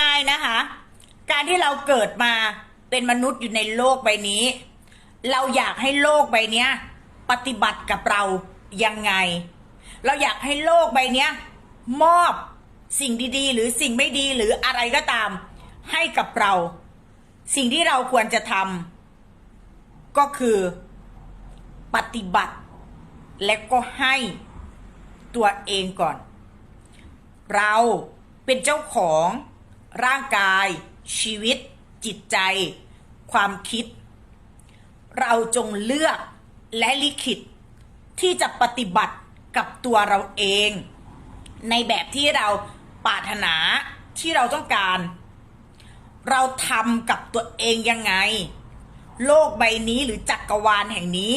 ง่าย ๆนะคะ การที่เราเกิดมาเป็นมนุษย์อยู่ในโลกใบนี้ เราอยากให้โลกใบนี้ปฏิบัติกับเรายังไง เราอยากให้โลกใบนี้มอบสิ่งดีๆ หรือสิ่งไม่ดีหรืออะไรก็ตาม ให้กับเรา สิ่งที่เราควรจะทำก็คือปฏิบัติและก็ให้ตัวเองก่อน เราเป็นเจ้าของ ร่างกาย ชีวิต จิตใจ ความคิด เราจงเลือกและลิขิต ที่จะปฏิบัติกับตัวเราเอง ในแบบที่เราปรารถนาที่เราต้องการ เราทำกับตัวเองยังไง โลกใบนี้หรือจักรวาลแห่งนี้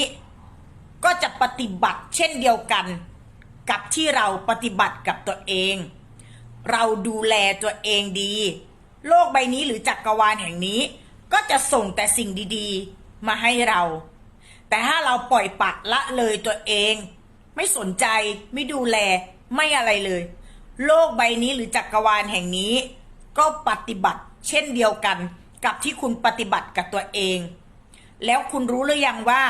ก็จะปฏิบัติเช่นเดียวกัน กับที่เราปฏิบัติกับตัวเอง เราดูแลตัวเองดี โลกใบนี้หรือจักรวาลแห่งนี้ ก็จะส่งแต่สิ่งดีๆ มาให้เรา แต่ถ้าเราปล่อยปละละเลยตัวเอง ไม่สนใจไม่ดูแลไม่อะไรเลย โลกใบนี้หรือจักรวาลแห่งนี้ ก็ปฏิบัติเช่นเดียวกันกับที่คุณปฏิบัติกับตัวเอง แล้วคุณรู้หรือยังว่า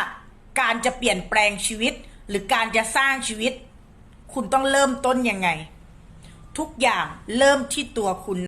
การจะเปลี่ยนแปลงชีวิตหรือการจะสร้างชีวิต คุณต้องเริ่มต้นยังไง ทุกอย่างเริ่มที่ตัวคุณ